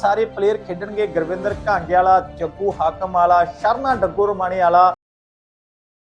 ਸਾਰੇ ਪਲੇਅਰ ਖੇਡਣਗੇ। ਗੁਰਵਿੰਦਰ ਘਾਂਗੇ ਵਾਲਾ ਜੱਗੂ ਹਾਕਮ ਵਾਲਾ ਸ਼ਰਨਾ ਡੱਗੋ ਰਮਾਣੇ ਵਾਲਾ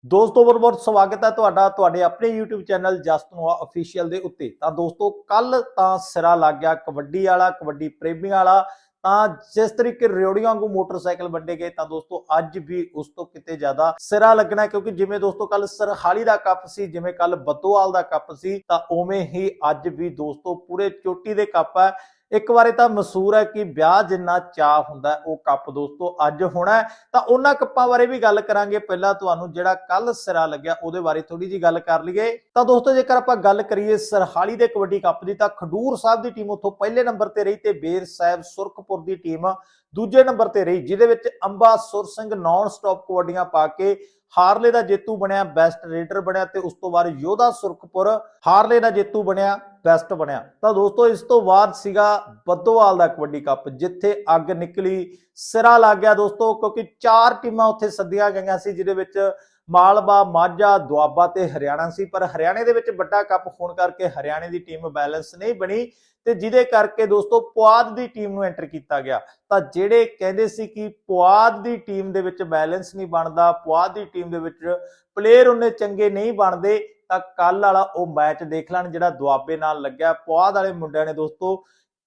ਦੋਸਤੋ, ਬਹੁਤ ਬਹੁਤ ਸਵਾਗਤ ਹੈ ਤੁਹਾਡਾ, ਤੁਹਾਡੇ ਆਪਣੇ YouTube ਚੈਨਲ ਜਸਟ ਅਫੀਸ਼ੀਅਲ ਦੇ ਉੱਤੇ। ਤਾਂ ਦੋਸਤੋ ਕੱਲ ਤਾਂ ਸਿਰਾ ਲੱਗ ਗਿਆ ਕਬੱਡੀ ਵਾਲਾ, ਕਬੱਡੀ ਪ੍ਰੇਮੀਆਂ ਵਾਲਾ। ਤਾਂ ਜਿਸ ਤਰੀਕੇ ਰਿਓੜੀਆਂ ਵਾਂਗੂ ਮੋਟਰਸਾਈਕਲ ਵੰਡੇ ਗਏ, ਤਾਂ ਦੋਸਤੋ, ਅੱਜ ਵੀ ਉਸ ਤੋਂ ਕਿਤੇ ਜ਼ਿਆਦਾ ਸਿਰਾ ਲੱਗਣਾ ਕਿਉਂਕਿ ਜਿਵੇਂ ਦੋਸਤੋ ਕੱਲ ਸਰਹਾਲੀ ਦਾ ਕੱਪ ਸੀ, ਜਿਵੇਂ ਕੱਲ ਬਤੋਵਾਲ ਦਾ ਕੱਪ ਸੀ, ਤਾਂ ਉਵੇਂ ਹੀ ਅੱਜ ਵੀ ਦੋਸਤੋ ਪੂਰੇ ਚੋਟੀ ਦੇ ਕੱਪ ਹੈ। ਇੱਕ ਵਾਰੇ ਤਾਂ ਮਸ਼ਹੂਰ ਹੈ ਕਿ ਵਿਆਹ ਜਿੰਨਾ ਚਾਹ ਹੁੰਦਾ ਉਹ ਕੱਪ ਦੋਸਤੋ ਅੱਜ ਹੋਣਾ ਤਾਂ ਉਹਨਾਂ ਕੱਪਾਂ ਬਾਰੇ ਵੀ ਗੱਲ ਕਰਾਂਗੇ। ਪਹਿਲਾਂ ਤੁਹਾਨੂੰ ਜਿਹੜਾ ਕੱਲ ਸਿਰਾ ਲੱਗਿਆ, ਉਹਦੇ ਬਾਰੇ ਥੋੜੀ ਜੀ ਗੱਲ ਕਰ ਲਈਏ। ਤਾਂ ਦੋਸਤੋ ਜੇਕਰ ਆਪਾਂ ਗੱਲ ਕਰੀਏ ਸਰਹਾਲੀ ਦੇ ਕਬੱਡੀ ਕੱਪ ਦੀ, ਤਾਂ ਖਡੂਰ ਸਾਹਿਬ ਦੀ ਟੀਮ ਉੱਥੋਂ ਪਹਿਲੇ ਨੰਬਰ ਤੇ ਰਹੀ ਤੇ ਬੇਰ ਸਾਹਿਬ ਸੁਰਖਪੁਰ ਦੀ ਟੀਮ ਦੂਜੇ ਨੰਬਰ ਤੇ ਰਹੀ, ਜਿਹਦੇ ਵਿੱਚ ਅੰਬਾ ਸੁਰ ਸਿੰਘ ਨਾਨ ਸਟਾਪ ਕਬੱਡੀਆਂ ਪਾ ਕੇ ਹਾਰਲੇ ਦਾ ਜੇਤੂ ਬਣਿਆ ਬੈਸਟ ਰੇਡਰ ਬਣਿਆ ਤੇ ਉਸ ਤੋਂ ਬਾਅਦ ਯੋਧਾ ਸੁਰਖਪੁਰ ਹਾਰਲੇ ਦਾ ਜੇਤੂ ਬਣਿਆ। ਬੈਸਟ ਬਣਿਆ। ਤਾਂ ਦੋਸਤੋ, ਇਸ ਤੋਂ ਬਾਅਦ ਸੀਗਾ ਬੱਦੋਵਾਲ ਦਾ ਕਬੱਡੀ ਕੱਪ, ਜਿੱਥੇ ਅੱਗ ਨਿਕਲੀ, ਸਿਰਾ ਲੱਗ ਗਿਆ ਦੋਸਤੋ, ਕਿਉਂਕਿ ਚਾਰ ਟੀਮਾਂ ਉੱਥੇ ਸੱਦੀਆਂ ਗਈਆਂ ਸੀ, ਜਿਹਦੇ ਵਿੱਚ ਮਾਲਵਾ, ਮਾਝਾ, ਦੁਆਬਾ ਤੇ ਹਰਿਆਣਾ ਸੀ। ਪਰ ਹਰਿਆਣੇ ਦੇ ਵਿੱਚ ਵੱਡਾ ਕੱਪ ਹੋਣ ਕਰਕੇ ਹਰਿਆਣੇ ਦੀ ਟੀਮ ਬੈਲੈਂਸ ਨਹੀਂ ਬਣੀ ਤੇ ਜਿਹਦੇ ਕਰਕੇ ਦੋਸਤੋ, ਪੁਆਧ ਦੀ ਟੀਮ ਨੂੰ ਐਂਟਰ ਕੀਤਾ ਗਿਆ। ਤਾਂ ਜਿਹੜੇ ਕਹਿੰਦੇ ਸੀ ਕਿ ਪੁਆਧ ਦੀ ਟੀਮ ਦੇ ਵਿੱਚ ਬੈਲੈਂਸ ਨਹੀਂ ਬਣਦਾ, ਪੁਆਧ ਦੀ ਟੀਮ ਦੇ ਵਿੱਚ ਪਲੇਅਰ ਉਹਨੇ ਚੰਗੇ ਨਹੀਂ ਬਣਦੇ ਤਾਂ ਕੱਲ ਵਾਲਾ ਉਹ ਮੈਚ ਦੇਖ ਲੈਣ ਜਿਹੜਾ ਦੁਆਬੇ ਨਾਲ ਲੱਗਿਆ। ਪੁਆਧ ਵਾਲੇ ਮੁੰਡਿਆਂ ਨੇ ਦੋਸਤੋ,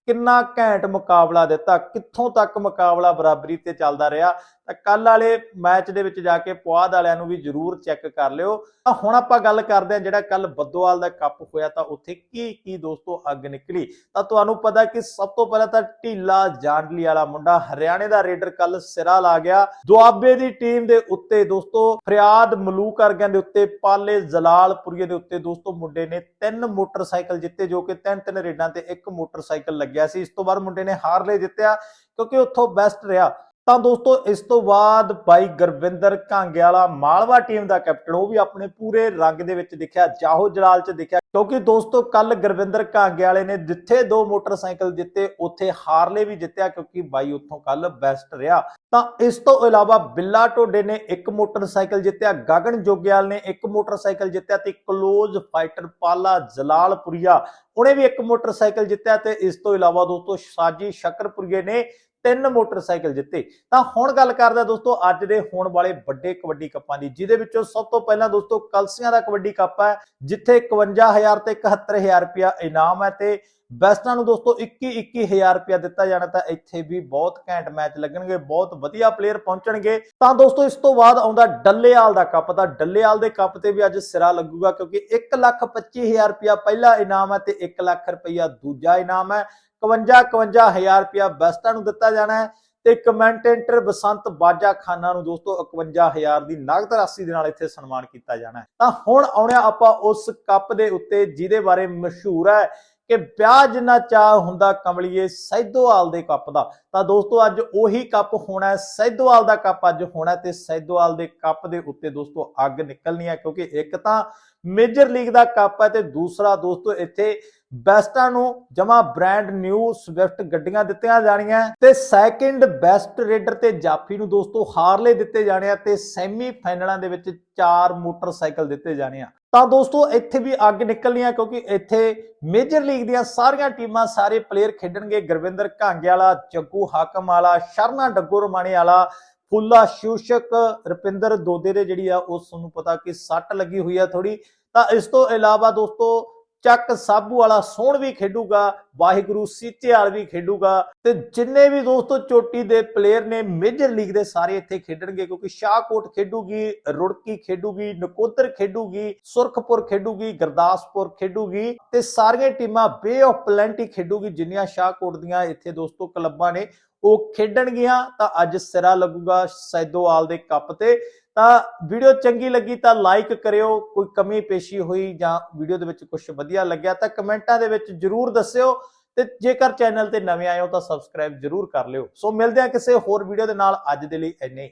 ਕਿੰਨਾ ਘੈਂਟ ਮੁਕਾਬਲਾ ਦਿੱਤਾ। ਕਿੱਥੋਂ ਤੱਕ ਮੁਕਾਬਲਾ ਬਰਾਬਰੀ ਤੇ ਚੱਲਦਾ ਰਿਹਾ। ਤਾਂ ਕੱਲ ਵਾਲੇ ਮੈਚ ਦੇ ਵਿੱਚ ਜਾ ਕੇ ਪੁਆਧ ਵਾਲਿਆਂ ਨੂੰ ਵੀ ਜਰੂਰ ਚੈੱਕ ਕਰ ਲਿਓ। ਤਾਂ ਹੁਣ ਆਪਾਂ ਗੱਲ ਕਰਦੇ ਹਾਂ ਜਿਹੜਾ ਕੱਲ ਬੱਦੋਵਾਲ ਦਾ ਕੱਪ ਹੋਇਆ ਤਾਂ ਉੱਥੇ ਕੀ ਕੀ ਦੋਸਤੋ ਅੱਗ ਨਿਕਲੀ? ਤਾਂ ਤੁਹਾਨੂੰ ਪਤਾ ਕਿ ਸਭ ਤੋਂ ਪਹਿਲਾਂ ਤਾਂ ਢੀਲਾ ਜਾਂਡਲੀ ਵਾਲਾ ਮੁੰਡਾ ਹਰਿਆਣੇ ਦਾ ਰੇਡਰ ਕੱਲ ਸਿਰਾ ਲਾ ਗਿਆ। ਦੁਆਬੇ ਦੀ ਟੀਮ ਦੇ ਉੱਤੇ ਦੋਸਤੋ ਫਰਿਆਦ ਮਲੂਕ ਵਰਗਿਆਂ ਦੇ ਉੱਤੇ, ਪਾਲੇ ਜਲਾਲਪੁਰੀਏ ਦੇ ਉੱਤੇ ਦੋਸਤੋ ਮੁੰਡੇ ਨੇ ਤਿੰਨ ਮੋਟਰਸਾਈਕਲ ਜਿੱਤੇ ਜੋ ਕਿ ਤਿੰਨ ਤਿੰਨ ਰੇਡਾਂ ਤੇ ਇੱਕ ਮੋਟਰਸਾਈਕਲ ਲੱਗਿਆ ਸੀ। ਇਸ ਤੋਂ ਬਾਅਦ ਮੁੰਡੇ ਨੇ ਹਾਰਲੇ ਜਿੱਤਿਆ ਕਿਉਂਕਿ ਉੱਥੋਂ ਬੈਸਟ ਰਿਹਾ। ਤਾਂ ਦੋਸਤੋ, ਇਸ ਤੋਂ ਬਾਅਦ ਬਾਈ ਗੁਰਵਿੰਦਰ ਕਾਂਗੇ ਮਾਲਵਾ ਟੀਮ ਦਾ ਕੈਪਟਨ ਉਹ ਵੀ ਆਪਣੇ ਪੂਰੇ ਰੰਗ ਦੇ ਵਿੱਚ ਦਿਖਿਆ, ਜਾਹੋ ਜਲਾਲ ਚ ਦਿਖਿਆ। ਕਿਉਂਕਿ ਦੋਸਤੋ, ਕੱਲ ਗੁਰਵਿੰਦਰ ਕਾਂਗੇ ਨੇ ਜਿੱਥੇ ਦੋ ਮੋਟਰਸਾਈਕਲ ਜਿੱਤੇ, ਉੱਥੇ ਹਾਰਲੇ ਵੀ ਜਿੱਤਿਆ, ਕਿਉਂਕਿ ਬਾਈ ਉੱਥੋਂ ਕੱਲ ਬੈਸਟ ਰਿਹਾ। ਤਾਂ ਇਸ ਤੋਂ ਇਲਾਵਾ ਬਿੱਲਾ ਢੋਡੇ ਨੇ ਇੱਕ ਮੋਟਰਸਾਈਕਲ ਜਿੱਤਿਆ, ਗਗਨ ਜੋਗਿਆਲ ਨੇ ਇੱਕ ਮੋਟਰਸਾਈਕਲ ਜਿੱਤਿਆ ਤੇ ਕਲੋਜ਼ ਫਾਈਟਰ ਪਾਲਾ ਜਲਾਲਪੁਰੀਆ, ਉਹਨੇ ਵੀ ਇੱਕ ਮੋਟਰਸਾਈਕਲ ਜਿੱਤਿਆ ਤੇ ਇਸ ਤੋਂ ਇਲਾਵਾ ਦੋਸਤੋ, ਸਾਜੀ ਸ਼ਕਰਪੁਰੀਏ ਨੇ ਤਿੰਨ ਮੋਟਰਸਾਈਕਲ ਜਿੱਤੇ। ਤਾਂ ਹੁਣ ਗੱਲ ਕਰਦਾ ਦੋਸਤੋ, ਅੱਜ ਦੇ ਹੋਣ ਵਾਲੇ ਵੱਡੇ ਕਬੱਡੀ ਕੱਪਾਂ ਦੀ, ਜਿਹਦੇ ਵਿੱਚੋਂ ਸਭ ਤੋਂ ਪਹਿਲਾਂ ਦੋਸਤੋ ਕਲਸੀਆਂ ਦਾ ਕਬੱਡੀ ਕੱਪ ਹੈ, ਜਿੱਥੇ 51000 ਤੇ 71000 ਰੁਪਇਆ ਇਨਾਮ ਹੈ ਤੇ ਬੈਸਟਾਂ ਨੂੰ ਦੋਸਤੋ 21 21000 ਰੁਪਇਆ ਦਿੱਤਾ ਜਾਣਾ, ਤਾਂ ਇੱਥੇ ਵੀ ਬਹੁਤ ਘੈਂਟ ਮੈਚ ਲੱਗਣਗੇ, ਬਹੁਤ ਵਧੀਆ ਪਲੇਅਰ ਪਹੁੰਚਣਗੇ। ਤਾਂ ਦੋਸਤੋ ਇਸ ਤੋਂ ਬਾਅਦ ਆਉਂਦਾ ਡੱਲੇਵਾਲ ਦਾ ਕੱਪ, ਤਾਂ ਡੱਲੇਵਾਲ ਦੇ ਕੱਪ ਤੇ ਵੀ ਅੱਜ ਸਿਰਾ ਲੱਗੂਗਾ, ਕਿਉਂਕਿ 125000 ਰੁਪਇਆ ਪਹਿਲਾ ਇਨਾਮ ਹੈ ਤੇ 1 ਲੱਖ ਰੁਪਇਆ ਦੂਜਾ ਇਨਾਮ ਹੈ। 51000 ਰੁਪਇਆ ਬੈਸਟਾਂ ਨੂੰ ਦਿੱਤਾ ਜਾਣਾ ਹੈ ਤੇ ਕਮੈਂਟੇਟਰ ਬਸੰਤ ਬਾਜਾ ਖਾਨਾ ਨੂੰ ਦੋਸਤੋ 51000 ਦੀ ਨਗਦ ਰਾਸ਼ੀ ਦੇ ਨਾਲ ਇੱਥੇ ਸਨਮਾਨ ਕੀਤਾ ਜਾਣਾ ਹੈ। ਤਾਂ ਹੁਣ ਆਉਣਿਆ ਆਪਾਂ ਉਸ ਕੱਪ ਦੇ ਉੱਤੇ ਜਿਹਦੇ ਬਾਰੇ ਮਸ਼ਹੂਰ ਹੈ ਕਿ ਵਿਆਹ ਜਿੰਨਾ ਚਾਹ ਹੁੰਦਾ ਕਮਲੀਏ ਸੈਦੋਵਾਲ ਦੇ ਕੱਪ ਦਾ। ਤਾਂ ਦੋਸਤੋ ਅੱਜ ਉਹੀ ਕੱਪ ਹੋਣਾ ਹੈ, ਸੈਦੋਵਾਲ ਦਾ ਕੱਪ ਅੱਜ ਹੋਣਾ ਤੇ ਸੈਦੋਵਾਲ ਦੇ ਕੱਪ ਦੇ ਉੱਤੇ ਦੋਸਤੋ ਅੱਗ ਨਿਕਲਣੀ ਹੈ ਕਿਉਂਕਿ ਇੱਕ ਤਾਂ ਮੇਜਰ ਲੀਗ ਦਾ ਕੱਪ ਹੈ ਤੇ ਦੂਸਰਾ ਦੋਸਤੋ ਇੱਥੇ ਬੈਸਟਾਂ ਨੂੰ ਜਮਾ ਬ੍ਰਾਂਡ ਨਿਊ ਸਵਿਫਟ ਗੱਡੀਆਂ ਦਿੱਤੀਆਂ ਜਾਣੀਆਂ ਤੇ ਸੈਕਿੰਡ ਬੈਸਟ ਰੇਡਰ ਤੇ ਜਾਫੀ ਨੂੰ ਦੋਸਤੋ ਹਾਰਲੇ ਦਿੱਤੇ ਜਾਣੇ ਆ ਤੇ ਸੈਮੀ ਫਾਈਨਲਾਂ ਦੇ ਵਿੱਚ ਚਾਰ ਮੋਟਰਸਾਈਕਲ ਦਿੱਤੇ ਜਾਣੇ ਆ। ਤਾਂ ਦੋਸਤੋ ਇੱਥੇ ਵੀ ਅੱਗ ਨਿਕਲਣੀ ਆ ਕਿਉਂਕਿ ਇੱਥੇ ਮੇਜਰ ਲੀਗ ਦੀਆਂ ਸਾਰੀਆਂ ਟੀਮਾਂ ਸਾਰੇ ਪਲੇਅਰ ਖੇਡਣਗੇ। ਗੁਰਵਿੰਦਰ ਘਾਂਗੇ ਵਾਲਾ ਜੱਗੂ ਹਾਕਮ ਵਾਲਾ ਸ਼ਰਨਾ ਡੱਗੋ ਰਮਾਣੇ ਵਾਲਾ ਫੁੱਲਾ ਸ਼ੂਸ਼ਕ, ਰੁਪਿੰਦਰ ਦੋਦੇ ਦੇ ਜਿਹੜੀ ਆ, ਉਸ ਨੂੰ ਪਤਾ ਕਿ ਸੱਟ ਲੱਗੀ ਹੋਈ ਆ ਥੋੜੀ ਤਾਂ ਇਸ ਤੋਂ ਇਲਾਵਾ ਦੋਸਤੋ ਚੱਕ ਸਾਬੂ ਵਾਲਾ ਸੋਹਣ ਵੀ ਖੇਡੂਗਾ, ਵਾਹਿਗੁਰੂ ਸੀਚੇਵਾਲ ਵੀ ਖੇਡੂਗਾ। ਤੇ ਜਿੰਨੇ ਵੀ ਦੋਸਤੋ ਚੋਟੀ ਦੇ ਪਲੇਅਰ ਨੇ ਮੇਜਰ ਲੀਗ ਦੇ ਸਾਰੇ ਇੱਥੇ ਖੇਡਣਗੇ, ਕਿਉਂਕਿ ਸ਼ਾਹਕੋਟ ਖੇਡੂਗੀ, ਰੁੜਕੀ ਖੇਡੂਗੀ, ਨਕੋਦਰ ਖੇਡੂਗੀ, ਸੁਰਖਪੁਰ ਖੇਡੂਗੀ, ਗੁਰਦਾਸਪੁਰ ਖੇਡੂਗੀ ਤੇ ਸਾਰੀਆਂ ਟੀਮਾਂ ਬੇ ਆਫ ਪਲੈਂਟੀ ਖੇਡੂਗੀ, ਜਿੰਨੀਆਂ ਸ਼ਾਹਕੋਟ ਦੀਆਂ ਇੱਥੇ ਦੋਸਤੋ ਕਲੱਬਾਂ ਨੇ। ਉਹ ਖੇਡਣਗੀਆਂ ਤਾਂ ਅੱਜ ਸਿਰਾ ਲੱਗੂਗਾ ਸੈਦੋਵਾਲ ਦੇ ਕੱਪ ਤੇ। ਤਾਂ ਵੀਡੀਓ ਚੰਗੀ ਲੱਗੀ ਤਾਂ ਲਾਈਕ ਕਰਿਓ, ਕੋਈ ਕਮੀ ਪੇਸ਼ੀ ਹੋਈ ਜਾਂ ਵੀਡੀਓ ਦੇ ਵਿੱਚ ਕੁਝ ਵਧੀਆ ਲੱਗਿਆ ਤਾਂ ਕਮੈਂਟਾਂ ਦੇ ਵਿੱਚ ਜਰੂਰ ਦੱਸਿਓ। ਤੇ ਜੇਕਰ ਚੈਨਲ ਤੇ ਨਵੇਂ ਆਏ ਹੋ ਤਾਂ ਸਬਸਕ੍ਰਾਈਬ ਜਰੂਰ ਕਰ ਲਿਓ। ਸੋ ਮਿਲਦੇ ਹਾਂ ਕਿਸੇ ਹੋਰ ਵੀਡੀਓ ਦੇ ਨਾਲ। ਅੱਜ ਦੇ ਲਈ ਇੰਨੇ